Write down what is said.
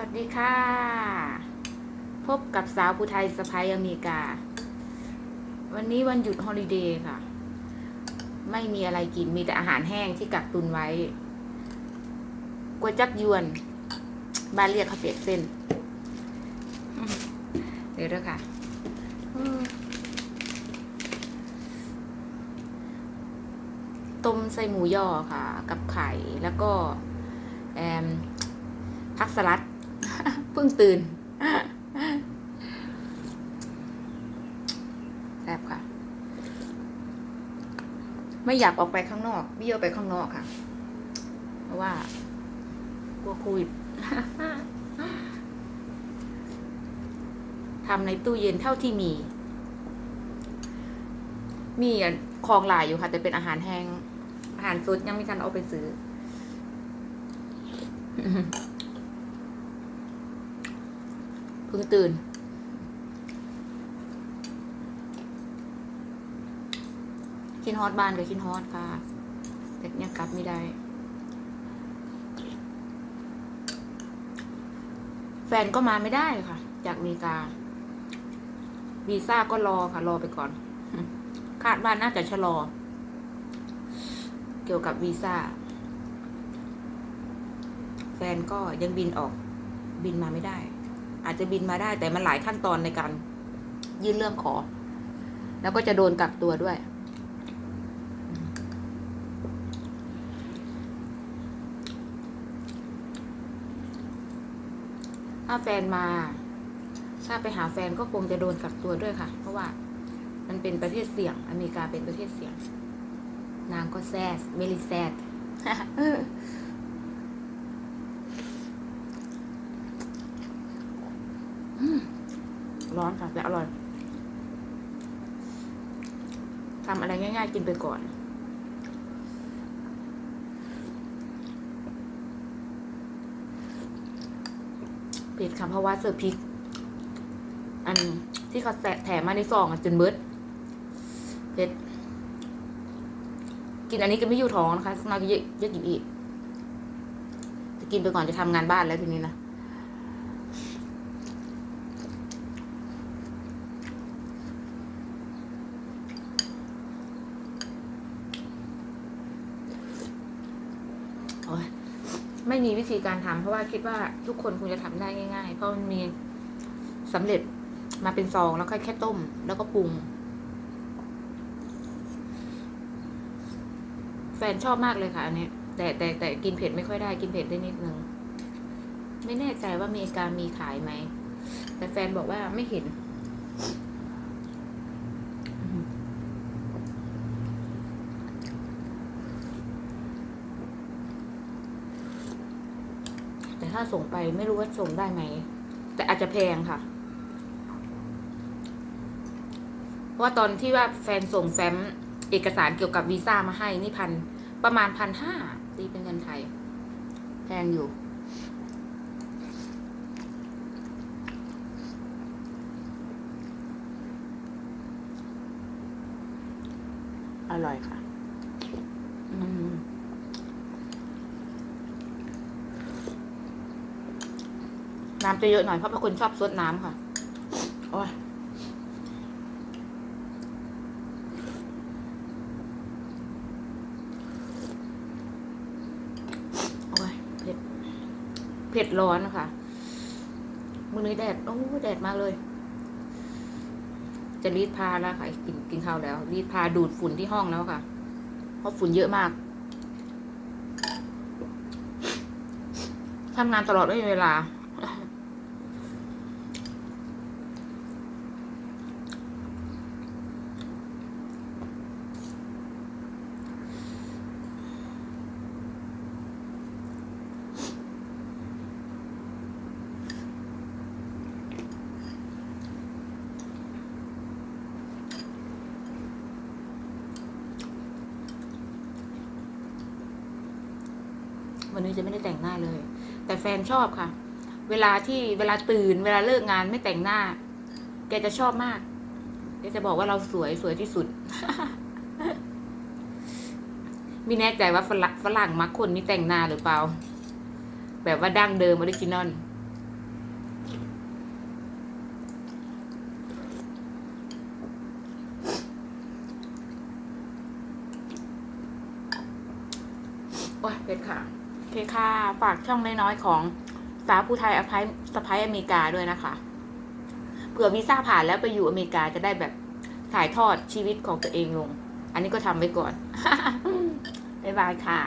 วัสดีค่ะ พบกับสาวผู้ไทยสะพายอเมริกา วันนี้วันหยุดฮอลิเดย์ค่ะ ไม่มีอะไรกินมีแต่อาหารแห้งที่กักตุนไว้ก๋วยจับยวน บ้านเรียกข้าวเปียกเส้นเดี๋ยวด้วยค่ะต้มใส่หมูย่อค่ะ กับไข่แล้วก็แอมพักสลัด เพิ่งตื่นแซ่บค่ะ ไม่อยากออกไปข้างนอกเบี้ยวไปข้างนอกค่ะ เพราะว่ากลัวโควิดทำในตู้เย็นเท่าที่มี มีอะของหลายอยู่ค่ะ แต่เป็นอาหารแห้งอาหารสดยังไม่ทันเอาไปซื้อ เพิ่งตื่น คินฮอตบ้านกับคินฮอตค่ะ แต่ยังกลับไม่ได้ แฟนก็มาไม่ได้ค่ะ จากอเมริกา วีซ่าก็รอค่ะ รอไปก่อน คาดว่าน่าจะชะลอ เกี่ยวกับวีซ่า แฟนก็ยังบินออก บินมาไม่ได้ อาจจะบินมาได้ แต่มันหลายขั้นตอนในการยื่นเรื่องขอ แล้วก็จะโดนกักตัวด้วย ถ้าแฟนมา ถ้าไปหาแฟนก็คงจะโดนกักตัวด้วยค่ะ เพราะว่ามันเป็นประเทศเสี่ยง อเมริกาเป็นประเทศเสี่ยง นางก็แซสเมลิแซด ร้อนค่ะ แต่อร่อยทำอะไรง่าย ๆ กินไปก่อน เผ็ดค่ะเพราะว่าเสิร์ฟพริก อันที่เขาแสะแถมมาในซองอะจนเบิดเผ็ดกินอันนี้ก็ไม่อยู่ท้องนะคะสักหน่อยก็เยอะเยอะกินอีก จะกินไปก่อนจะทำงานบ้านแล้วทีนี้นะ โอ๊ยไม่มีวิธีการทำเพราะว่าคิดว่าทุกคนคงจะทำได้ง่าย ๆ เพราะมันมีสำเร็จมาเป็นซองแล้วก็แค่ต้ม แล้วก็ปรุง แฟนชอบมากเลยค่ะ อันนี้แต่แต่แต่กินเผ็ดไม่ค่อยได้กินเผ็ดได้นิดนึงไม่แน่ใจว่าอเมริกามีขายไหมแต่แฟนบอกว่าไม่เห็น ถ้าส่งไปไม่รู้ว่าส่งได้ไหม แต่อาจจะแพงค่ะ เพราะว่าตอนที่ว่าแฟนส่งแฟ้มเอกสารเกี่ยวกับวีซ่ามาให้นี่พันประมาณพันห้าตีเป็นเงินไทย แพงอยู่อร่อยค่ะ อืม น้ำจะเยอะหน่อยเพราะเป็นคนชอบซดน้ำค่ะ โอ้ยโอ้ยเผ็ด เผ็ดร้อนนะคะมื้อนี้แดด โอ้แดดมากเลย จะรีดพาแล้วค่ะ กินกินข้าวแล้ว รีดพาดูดฝุ่นที่ห้องแล้วค่ะ เพราะฝุ่นเยอะมากทำงานตลอดไม่มีเวลา วันนี้จะไม่ได้แต่งหน้าเลย แต่แฟนชอบค่ะ เวลาที่เวลาตื่น เวลาเลิกงานไม่แต่งหน้า แกจะชอบมากแกจะบอกว่าเราสวยสวยที่สุดไม่แน่ใจว่าฝรั่งฝรั่งมักคนนี้แต่งหน้าหรือเปล่า แบบว่าดั้งเดิมออริจินอลโอ้ยเป็ดค่ะ เคค่ะ ฝากช่องน้อยๆของสาวผู้ไทยอภัยสะพ้ายอเมริกาด้วยนะคะ เผื่อวีซ่าผ่านแล้วไปอยู่อเมริกาจะได้แบบถ่ายทอดชีวิตของตัวเองลง อันนี้ก็ทำไว้ก่อน บ๊ายบายค่ะ